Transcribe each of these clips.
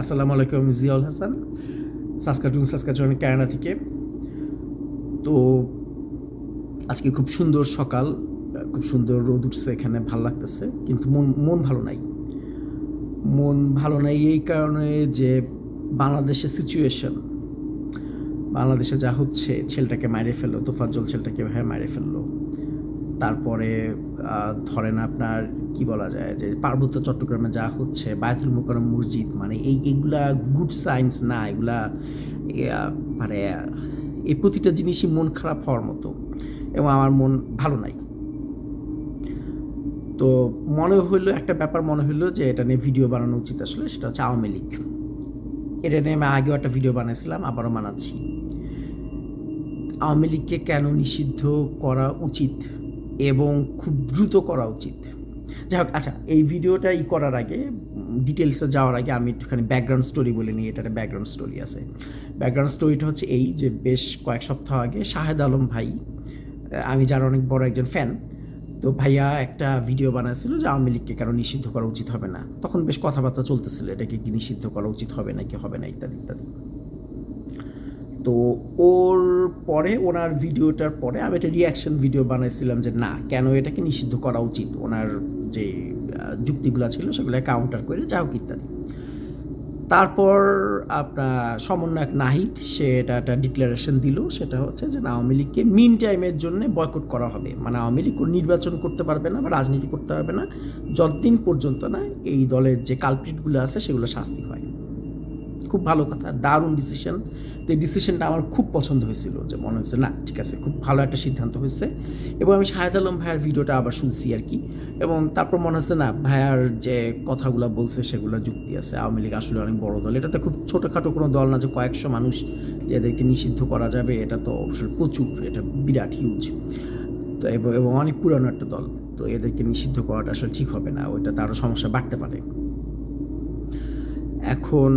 আসসালামু আলাইকুম, Ziaul Hasan. Saskatoon Saskatchewan Canada থেকে। তো আজকে খুব সুন্দর সকাল, খুব সুন্দর রোদ উঠছে এখানে, ভালো লাগতেছে, কিন্তু মন মন ভালো নাই। মন ভালো নাই এই কারণে যে বাংলাদেশের সিচুয়েশন বাংলাদেশে যা হচ্ছে, ছেলেটাকে মাইরে ফেলল, তোফাজ্জল ছেলেটাকে ভাবে মারে ফেলল। তারপরে ধরেন আপনার কি বলা যায় যে পার্বত্য চট্টগ্রামে যা হচ্ছে, বায়তুল মুকরম মসজিদ মানে এই এগুলা গুড সাইন্স না, এগুলা মানে এই প্রতিটা জিনিসই মন খারাপ হওয়ার মতো এবং আমার মন ভালো নাই। তো মনে হইল, একটা ব্যাপার মনে হইল যে এটা নিয়ে ভিডিও বানানো উচিত আসলে, সেটা হচ্ছে আওয়ামী লীগ। এটা নিয়ে আমি আগেও একটা ভিডিও বানাইছিলাম আবারও বানাচ্ছি। আওয়ামী লীগকে কেন নিষিদ্ধ করা উচিত? এবং খুব দ্রুত করা উচিত। যাই হোক আচ্ছা এই ভিডিওটা ই করার আগে ডিটেলসে যাওয়ার আগে আমি একটুখানি ব্যাকগ্রাউন্ড স্টোরি বলে নিই, এটার ব্যাকগ্রাউন্ড স্টোরি আছে। ব্যাকগ্রাউন্ড স্টোরিটা হচ্ছে এই যে, বেশ কয়েক সপ্তাহ আগে শাহেদ আলম ভাই, আমি যার অনেক বড় একজন ফ্যান তো ভাইয়া একটা ভিডিও বানাচ্ছিল যে আওয়ামী লীগকে কেন নিষিদ্ধ করা উচিত হবে না। তখন বেশ কথাবার্তা চলতেছিল, এটাকে কি নিষিদ্ধ করা উচিত হবে না কি হবে না, ইত্যাদি ইত্যাদি। তো ওর পরে, ওনার ভিডিওটার পরে আমি একটা রিয়াকশন ভিডিও বানাইছিলাম যে, না, কেন এটাকে নিষিদ্ধ করা উচিত? ওনার যে যুক্তিগুলো ছিল সেগুলো কাউন্টার করে যা হোক ইত্যাদি। তারপর আপনার সমন্বয়ক নাহিদ, সে এটা একটা ডিক্লারেশন দিল। সেটা হচ্ছে যে আওয়ামী লীগকে মিন টাইমের জন্য বয়কট করা হবে। মানে আওয়ামী লীগ নির্বাচন করতে পারবে না বা রাজনীতি করতে পারবে না। যতদিন পর্যন্ত না, এই দলের যে কালপ্রিটগুলো আছে, সেগুলো শাস্তি হয়। খুব ভালো কথা, দারুণ ডিসিশন তো এই ডিসিশনটা আমার খুব পছন্দ হয়েছিল, যে মনে হচ্ছে না, ঠিক আছে, খুব ভালো একটা সিদ্ধান্ত হয়েছে। এবং আমি শাহেদ আলম ভাইয়ার ভিডিওটা আবার শুনছি আর কি। এবং তারপর মনে হচ্ছে, না, ভাইয়ার যে কথাগুলো বলছে, সেগুলো যুক্তি আছে। আওয়ামী লীগ আসলে অনেক বড় দল। এটা তো খুব ছোটোখাটো কোনো দল না যে কয়েকশো মানুষ যে এদেরকে নিষিদ্ধ করা যাবে, এটা তো অবশ্যই প্রচুর, এটা বিরাট হিউজ তো এবং অনেক পুরানো একটা দল, তো এদেরকে নিষিদ্ধ করাটা আসলে ঠিক হবে না ওইটা আরও সমস্যা বাড়তে পারে। এখন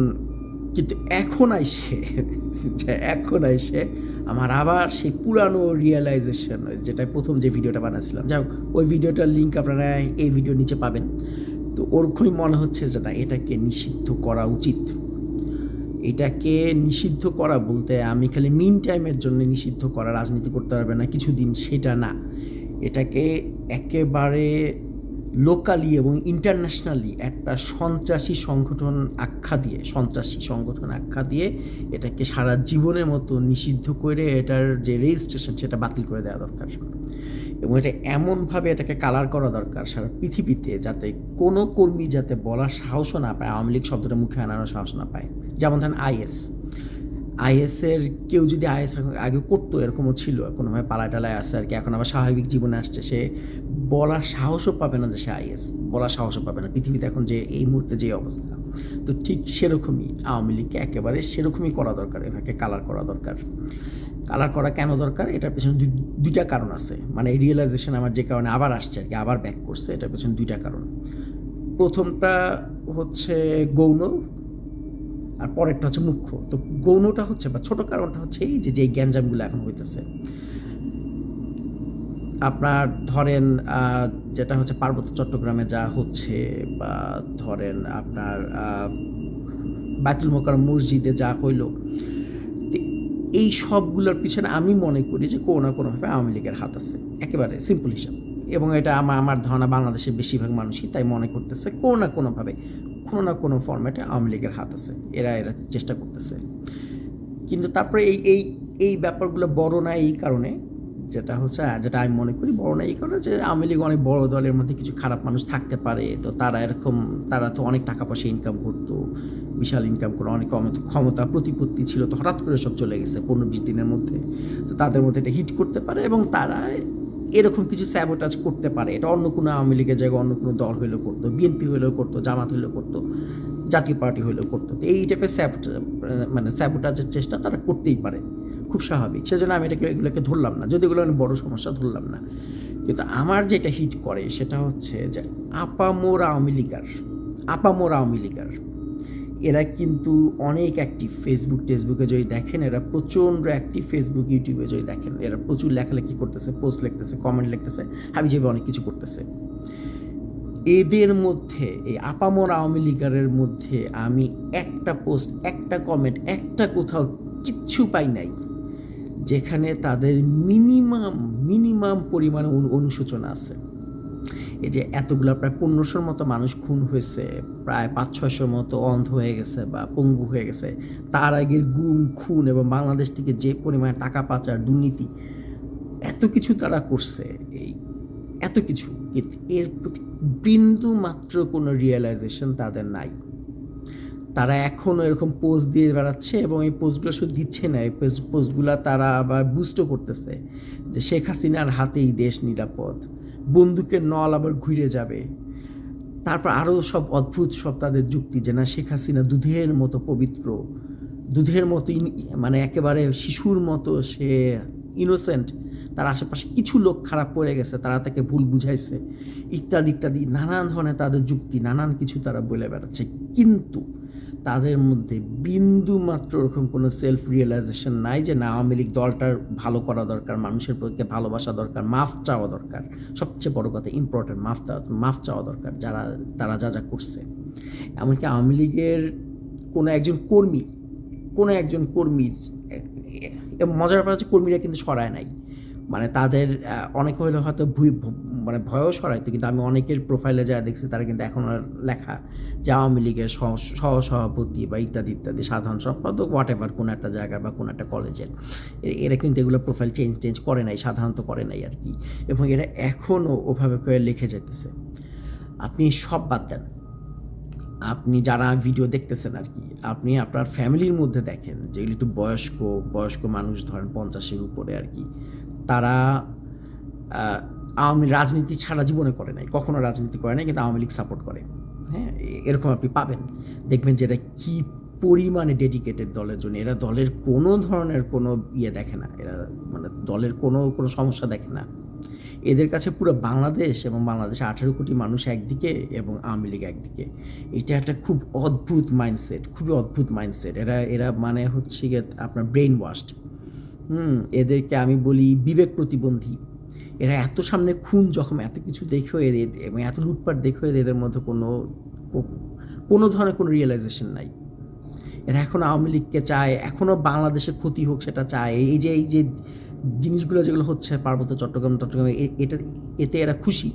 কিন্তু এখন আইসে, যে এখন আইসে আমার আবার সেই পুরানো রিয়েলাইজেশন যেটা প্রথম যে ভিডিওটা বানাচ্ছিলাম যাই ওই ভিডিওটার লিঙ্ক আপনারা এই ভিডিওর নিচে পাবেন। তো ওরকমই মনে হচ্ছে যে না, এটাকে নিষিদ্ধ করা উচিত। এটাকে নিষিদ্ধ করা বলতে আমি খালি মিন টাইমের জন্য নিষিদ্ধ করা, রাজনীতি করতে পারবে না, কিছুদিন সেটা না। এটাকে একেবারে লোকালি এবং ইন্টারন্যাশনালি একটা সন্ত্রাসী সংগঠন আখ্যা দিয়ে, সন্ত্রাসী সংগঠন আখ্যা দিয়ে এটাকে সারা জীবনের মতো নিষিদ্ধ করে এটার যে রেজিস্ট্রেশন সেটা বাতিল করে দেওয়া দরকার। এবং এটা এমনভাবে এটাকে কালার করা দরকার সারা পৃথিবীতে যাতে কোনো কর্মী যাতে বলার সাহসও না পায়, আওয়ামী লীগ শব্দটা মুখে আনারও সাহস না পায়। যেমন ধরেন আইএস। আইএসের কেউ যদি আইএস আগে করতো, এরকমও ছিল। কোনোভাবে পালায় টালায় আসছে আর কি। এখন আবার স্বাভাবিক জীবনে আসছে। সে বলার সাহসও পাবে না যে সে আইএস। বলার সাহসও পাবে না। পৃথিবীতে এখন যে, এই মুহূর্তে যে অবস্থা। তো ঠিক সেরকমই আওয়ামী লীগকে একেবারে সেরকমই করা দরকার এটাকে কালার করা দরকার। কালার করা কেন দরকার? এটার পেছনে দুই- দুইটা কারণ আছে। মানে এই রিয়েলাইজেশন আমার যে কারণে আবার আসছে আর কি, আবার ব্যাক করছে, এটার পেছনে দুইটা কারণ। প্রথমটা হচ্ছে গৌণ। আর পরেরটা হচ্ছে মুখ্য। তো গৌণটা হচ্ছে বা ছোট কারণটা হচ্ছে এই যে যেই গ্যাঞ্জামগুলো এখন হইতেছে। আপনার ধরেন যেটা হচ্ছে পার্বত্য চট্টগ্রামে যা হচ্ছে বা ধরেন আপনার আহ, বায়তুল মোকারম মসজিদে যা হইল এই সবগুলোর পিছনে আমি মনে করি যে কোনো না কোনোভাবে আওয়ামী লীগের হাত আছে। একেবারে সিম্পল হিসাব। এবং এটা আমার আমার ধারণা বাংলাদেশের বেশিরভাগ মানুষই তাই মনে করতেছে কোনো না কোনোভাবে কোনো না কোনো ফর্ম্যাটে আওয়ামী লীগের হাত আছে। এরা এরা চেষ্টা করতেছে। কিন্তু তারপরে এই এই এই ব্যাপারগুলো বড় না এই কারণে, যেটা হচ্ছে যেটা আমি মনে করি বড় না এই কারণে যে আওয়ামী লীগ অনেক বড় দলের মধ্যে কিছু খারাপ মানুষ থাকতে পারে। তো তারা এরকম, তারা তো অনেক টাকা পয়সা ইনকাম করতো, বিশাল ইনকাম করে, অনেক ক্ষমতা, প্রতিপত্তি ছিল। তো হঠাৎ করে সব চলে গেছে পনেরো, বিশ দিনের মধ্যে। তো তাদের মধ্যে এটা হিট করতে পারে এবং তারা এরকম কিছু স্যাবোটাজ করতে পারে। এটা অন্য কোনো আওয়ামী লীগের জায়গায় অন্য কোনো দল হইলেও করতো বিএনপি হইলেও করতো, জামাত হইলেও করতো, জাতীয় পার্টি হইলেও করতো। তো এই টাইপের স্যাবোট মানে স্যাবোটাজের চেষ্টা তারা করতেই পারে। খুব স্বাভাবিক। সেজন্য আমি এটাকে, এগুলোকে ধরলাম না। যদি এগুলো আমি বড় সমস্যা, ধরলাম না। কিন্তু আমার যেটা হিট করে সেটা হচ্ছে যে আপামোর আওয়ামী লীগার, আপামোর আওয়ামী লীগার এরা কিন্তু অনেক অ্যাক্টিভ ফেসবুক টেসবুকে যদি দেখেন, এরা প্রচণ্ড অ্যাক্টিভ ফেসবুক ইউটিউবে যদি দেখেন, এরা প্রচুর লেখালেখি করতেছে পোস্ট লিখতেছে কমেন্ট লিখতেছে হাবি যাবে অনেক কিছু করতেছে। এদের মধ্যে, এই আপামর আওয়ামী লীগারের মধ্যে আমি একটা পোস্ট একটা কমেন্ট একটা কোথাও কিচ্ছু পাই নাই, যেখানে তাদের মিনিমাম মিনিমাম পরিমাণে অনু- অনুশোচনা আছে। এই যে এতগুলো প্রায় পনেরোশোর মতো মানুষ খুন হয়েছে, প্রায় পাঁচ ছয়শোর মতো অন্ধ হয়ে গেছে বা পঙ্গু হয়ে গেছে, তার আগের গুম, খুন এবং বাংলাদেশ থেকে যে পরিমাণে টাকা পাচার, দুর্নীতি, এত কিছু তারা করছে, এই এত কিছু, এর প্রতি বিন্দু মাত্র কোনো রিয়েলাইজেশন তাদের নাই। তারা এখনও এরকম পোস্ট দিয়ে বেড়াচ্ছে এবং এই পোস্টগুলো শুধু দিচ্ছে না, এই পোস্টগুলো তারা আবার বুস্টও করতেছে যে শেখ হাসিনার হাতেই দেশ নিরাপদ। বন্দুকের নল আবার ঘুরে যাবে। তারপর আরও সব অদ্ভুত সব তাদের যুক্তি যে, না, শেখ হাসিনা দুধের মতো পবিত্র। দুধের মতো মানে একেবারে শিশুর মতো সে ইনোসেন্ট তার আশেপাশে কিছু লোক খারাপ পড়ে গেছে, তারা তাকে ভুল বুঝাইছে। ইত্যাদি ইত্যাদি, নানান ধরনের তাদের যুক্তি, নানান কিছু তারা বলে বেড়াচ্ছে। কিন্তু তাদের মধ্যে বিন্দু মাত্র ওরকম কোনো সেলফ রিয়েলাইজেশন নাই যে, না, আওয়ামী লীগ দলটার ভালো করা দরকার, মানুষের প্রতি ভালোবাসা দরকার, মাফ চাওয়া দরকার। সবচেয়ে বড় কথা ইম্পর্টেন্ট মাফ মাফ চাওয়া দরকার যারা, তারা যা যা করছে। এমনকি আওয়ামী লীগের কোনো একজন কর্মী, কোনো একজন কর্মীর মজার ব্যাপার হচ্ছে কর্মীরা কিন্তু সরায় নাই। মানে তাদের অনেক হইলে হয়তো মানে ভয়ও সরাইতো কিন্তু আমি অনেকের প্রোফাইলে যা দেখছি তারা কিন্তু এখন আর লেখা যে আওয়ামী লীগের সহ সভাপতি বা ইত্যাদি ইত্যাদি, সাধারণ সম্পাদক হোয়াট এভার কোনো একটা জায়গার বা কোনো একটা কলেজের এরা। কিন্তু এগুলো প্রোফাইল চেঞ্জ টেঞ্জ করে নাই, সাধারণত করে নাই আর কি। এবং এরা এখনও ওভাবে করে লিখে যেতেছে আপনি সব বাদ দেন। আপনি যারা ভিডিও দেখতেছেন আর কি, আপনি আপনার ফ্যামিলির মধ্যে দেখেন যেগুলি একটু বয়স্ক বয়স্ক মানুষ ধরেন পঞ্চাশের উপরে আর কি। তারা আওয়ামী রাজনীতি ছাড়া জীবনে করে নাই। কখনো রাজনীতি করে নাই, কিন্তু আওয়ামী লীগ সাপোর্ট করে। হ্যাঁ এরকম আপনি পাবেন। দেখবেন যে এরা কী পরিমাণে ডেডিকেটেড দলের জন্য। এরা দলের কোনো ধরনের কোনো ইয়ে দেখে না। এরা মানে দলের কোনো কোনো সমস্যা দেখে না। এদের কাছে পুরো বাংলাদেশ এবং বাংলাদেশে আঠেরো কোটি মানুষ একদিকে এবং আওয়ামী লীগ একদিকে। এটা একটা খুব অদ্ভুত মাইন্ডসেট খুবই অদ্ভুত মাইন্ডসেট এরা এরা মানে হচ্ছে আপনার ব্রেন ওয়াশড হুম, এদেরকে আমি বলি বিবেক প্রতিবন্ধী। এরা এত সামনে খুন যখন এত কিছু দেখেও এদের, এবং এত লুটপাট দেখেও এদের- মধ্যে কোনো কোনো ধরনের কোনো রিয়েলাইজেশন নাই। এরা এখন আওয়ামী লীগকে চায় এখনও বাংলাদেশের ক্ষতি হোক সেটা চায়। এই যে এই যে জিনিসগুলো যেগুলো হচ্ছে, পার্বত্য চট্টগ্রাম চট্টগ্রামে এটা এতে এরা খুশি।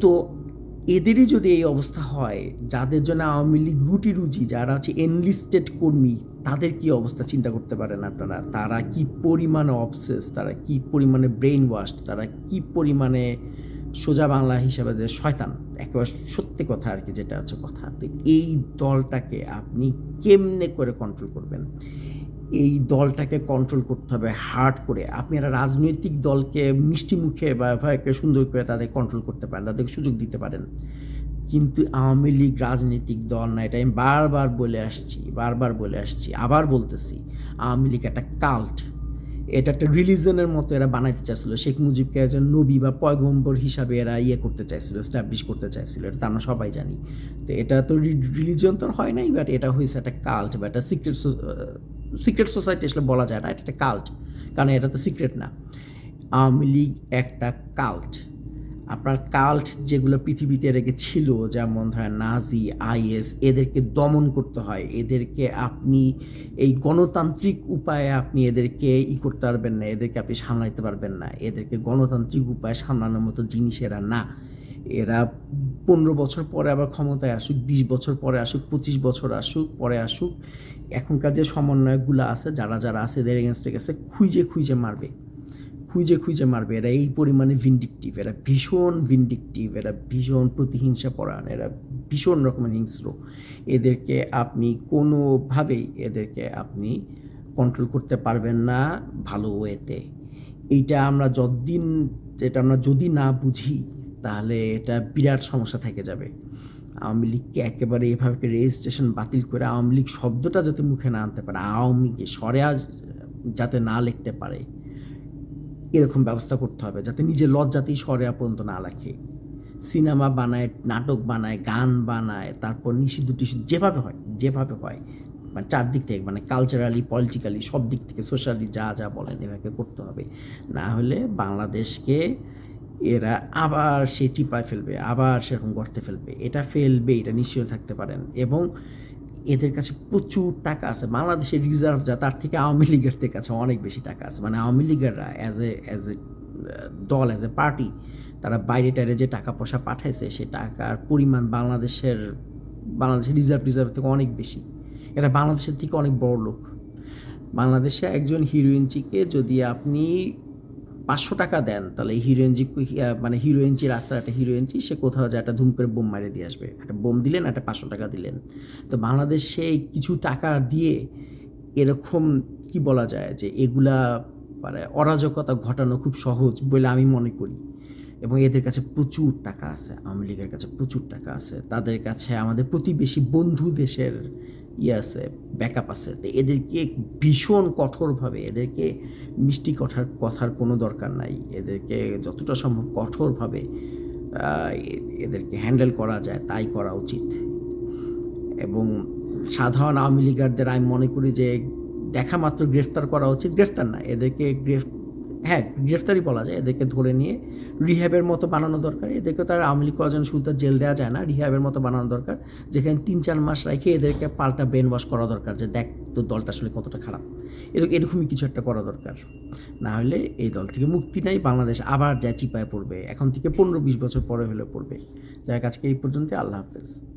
তো এদেরই যদি এই অবস্থা হয়, যাদের জন্য আওয়ামী লীগ রুটি রুজি, যারা আছে এনলিস্টেড কর্মী, তাদের কি অবস্থা চিন্তা করতে পারেন আপনারা? তারা কি পরিমাণে অবসেস তারা কি পরিমাণে ব্রেন ওয়াশ তারা কি পরিমাণে সোজা বাংলা হিসাবে যে শয়তান? একেবারে সত্যি কথা আর কি, যেটা হচ্ছে কথা। তো এই দলটাকে আপনি কেমনে করে কন্ট্রোল করবেন? এই দলটাকে কন্ট্রোল করতে হবে হার্ড করে। আপনি একটা রাজনৈতিক দলকে মিষ্টি মুখে বা ভয়কে সুন্দর করে তাদের কন্ট্রোল করতে পারেন, তাদেরকে সুযোগ দিতে পারেন। কিন্তু আওয়ামী লীগ রাজনৈতিক দল না, এটা আমি বারবার বলে আসছি, বারবার বলে আসছি, আবার বলতেছি, আওয়ামী লীগ একটা কাল্ট এটা একটা রিলিজনের মতো এরা বানাইতে চাইছিল। শেখ মুজিবকে একজন নবী বা পয়গম্বর হিসাবে এরা ইয়ে করতে চাইছিল এস্টাবলিশ করতে চাইছিল, এটা তো আমরা সবাই জানি। তো এটা তো রিলিজন তো হয় নাই বাট এটা হয়েছে একটা কাল্ট বা একটা সিক্রেট সিক্রেট সোসাইটি আসলে বলা যায় না, এটা একটা কাল্ট কারণ এটা তো সিক্রেট না। আওয়ামী লীগ একটা কাল্ট আপনার কাল্ট যেগুলো পৃথিবীতে রেখে ছিল, যেমন ধরেন নাজি, আইএস, এদেরকে দমন করতে হয়। এদেরকে আপনি এই গণতান্ত্রিক উপায়ে আপনি এদেরকে ই করতে পারবেন না, এদেরকে আপনি সামলাইতে পারবেন না। এদেরকে গণতান্ত্রিক উপায়ে সামলানোর মতো জিনিস এরা না। এরা পনেরো বছর পরে আবার ক্ষমতায় আসুক, বিশ বছর পরে আসুক, পঁচিশ বছর আসুক, পরে আসুক এখনকার যে সমন্বয়কগুলো আছে, যারা যারা আছে, এদের এগেনস্টে গেছে খুঁজে খুঁজে মারবে। খুঁজে খুঁজে মারবে। এরা এই পরিমাণে ভিন্ডিকটিভ এরা ভীষণ ভিন্ডিকটিভ এরা ভীষণ প্রতিহিংসা পরায়ণ, এরা ভীষণ রকমের হিংস্র। এদেরকে আপনি কোনোভাবেই এদেরকে আপনি কন্ট্রোল করতে পারবেন না ভালো ওয়েতে এইটা আমরা যতদিন, এটা আমরা যদি না বুঝি, তাহলে এটা বিরাট সমস্যা থেকে যাবে। আওয়ামী লীগকে একেবারে এভাবে রেজিস্ট্রেশন বাতিল করে আওয়ামী লীগ শব্দটা যাতে মুখে না আনতে পারে, আওয়ামী লীগ সরে যাতে না লিখতে পারে, এরকম ব্যবস্থা করতে হবে যাতে নিজে লজ্জাতেই সরে পর্যন্ত না রাখে সিনেমা বানায়, নাটক বানায়, গান বানায়, তারপর নিষিদ্ধ টিষিদ্ধ যেভাবে হয় যেভাবে হয় মানে চারদিক থেকে মানে কালচারালি পলিটিক্যালি সব দিক থেকে সোশ্যালি যা যা বলেন এভাবে করতে হবে। না হলে বাংলাদেশকে এরা আবার সে চিপায় ফেলবে, আবার সেরকম গর্তে ফেলবে। এটা ফেলবে, এটা নিশ্চয় থাকতে পারেন। এবং এদের কাছে প্রচুর টাকা আছে। বাংলাদেশের রিজার্ভ যা, তার থেকে আওয়ামী লীগের কাছে অনেক বেশি টাকা আছে। মানে আওয়ামী লীগেররা অ্যাজ এ অ্যাজ এ দল অ্যাজ এ পার্টি তারা বাইরে টাইরে যে টাকা পয়সা পাঠাইছে, সে টাকার পরিমাণ বাংলাদেশের বাংলাদেশের রিজার্ভ রিজার্ভ থেকে অনেক বেশি। এরা বাংলাদেশের থেকে অনেক বড় লোক। বাংলাদেশে একজন হিরোইন চিকে যদি আপনি পাঁচশো টাকা দেন, তাহলে হিরোইনজি মানে হিরোইনচি রাস্তার একটা হিরোইনচি সে কোথাও যায় একটা ধুম করে বোম মারে দিয়ে আসবে। একটা বোম দিলেন, একটা পাঁচশো টাকা দিলেন। তো বাংলাদেশে কিছু টাকা দিয়ে এরকম কি বলা যায় যে এগুলা মানে অরাজকতা ঘটানো খুব সহজ বলে আমি মনে করি। এবং এদের কাছে প্রচুর টাকা আছে, আওয়ামী লীগের কাছে প্রচুর টাকা আছে। তাদের কাছে আমাদের প্রতিবেশী বন্ধু দেশের ইয়ে আছে ব্যাকআপ আছে। তো এদেরকে ভীষণ কঠোরভাবে, এদেরকে মিষ্টি কথার কথার কোনো দরকার নাই। এদেরকে যতটা সম্ভব কঠোরভাবে এদেরকে হ্যান্ডেল করা যায়, তাই করা উচিত। এবং সাধারণ আওয়ামী লীগারদের আমি মনে করি যে, দেখা মাত্র গ্রেফতার করা উচিত। গ্রেফতার না, এদেরকে গ্রেফ হ্যাঁ গ্রেফতারি বলা যায়। এদেরকে ধরে নিয়ে রিহ্যাবের মতো বানানো দরকার। এদেরকে তার আওয়ামী লীগ শুধু তার জেল দেওয়া যায় না। রিহ্যাবের মতো বানানো দরকার, যেখানে তিন চার মাস রেখে এদেরকে পাল্টা ব্রেন ওয়াশ করা দরকার যে, দেখ, তোর দলটা আসলে কতটা খারাপ। এরকম এরকমই কিছু একটা করা দরকার। না হলে এই দল থেকে মুক্তি নাই, বাংলাদেশ আবার যা চিপায় পড়বে। এখন থেকে পনেরো বিশ বছর পরে হলে পড়বে। যাই আজকে এই পর্যন্ত আল্লাহ হাফেজ।